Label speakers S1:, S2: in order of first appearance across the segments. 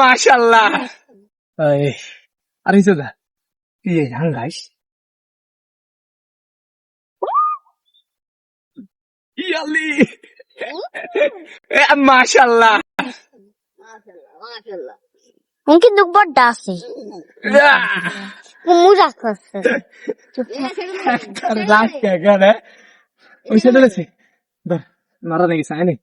S1: মাশাল্লাহ আর হিসেবে ইয়ে হাঙ্গাইস ইয়ালি মাশাল্লাহ
S2: Mungkin duk berdasi. Murah kası.
S1: রাত কেন ওই সাইডে আছে ধর মারা নাকি সাইনে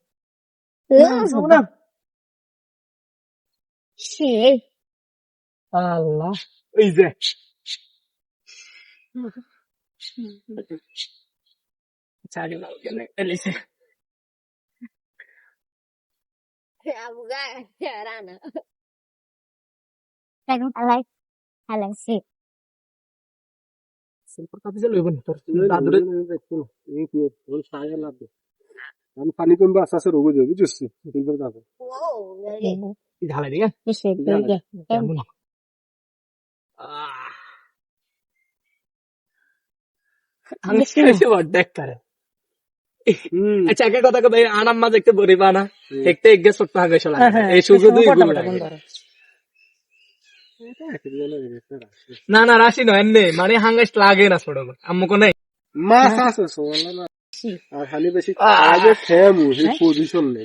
S1: লইব না তোর দাদুরে
S3: আমি পানি কমবে আস্তে আস্তে রোগ যাবে। যাবে
S1: ঢালাই দিকে. কেমন আমি পারে
S3: হুম
S1: আচ্ছা একে কথা কথা আনাম মা দেখতে বরিবা না দেখতে এক ছোট্ট হাগে চলা এই সূর্য দুই গুণ লাগে। না না রাশি নয় এমনি মানে হাঙ্গাস লাগে না ছোট আম্মু কোনে
S3: মাছ আছে সোলা না আর খালি বেশি কাজে খেমু সেই পজিশন নেই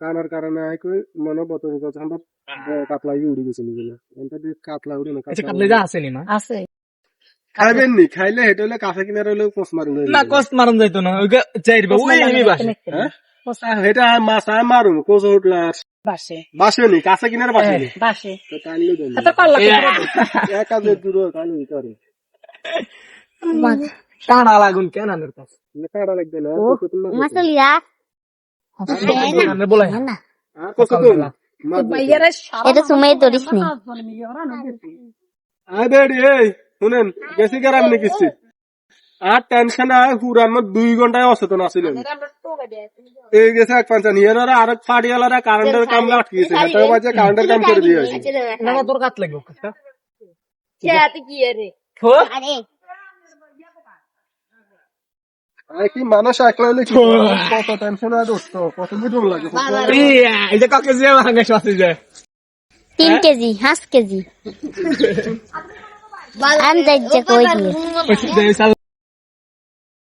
S3: কানার কারণে আই কই মনে বতন কথা আমরা কাতলা উড়ি গেছিল বলে এটা দিয়ে কাতলা উড়ি না
S1: আচ্ছা কাটলে যা আসেনি মা?
S2: Ase.
S3: খাইবেন নি খাইলে হেটা হলে কাছে কিনারে হলে পোস মারুন
S1: না কষ্ট মারন যাইতো না ওই যাইবা ওই এমনি বাসে।
S3: হেটা মাছ আয় মারুন কোচ উঠলা
S2: Base.
S3: বাসে। নি কাছে কিনারে বাসে নি।
S2: Base.
S3: তো টানলে দেন
S2: Kata pala
S3: এক কাজে দূর টানলে করে
S1: কানা লাগুন কেন আনের কাছে?
S3: লাগবে না.
S2: Di sini.
S3: আয় বেড়ি এই শুনেন গেছি গেরাম নি আর টেনশন দুই ঘন্টায় অচেতন এই গেছে এক পাঁচা নিয়ে আর আরেক ফাটিয়ালারা কারেন্টের কাম আটকে গেছে। হেটার মাঝে কারেন্টের কাম করে দিয়ে আছে
S1: না না তোর লাগবে
S3: কি মানুষ একলা হলে কত টেনশন আর দোস্ত কত লাগে
S1: এই যে কাকে যে। যায়.
S2: Anda aja kau dia.
S1: ওই যে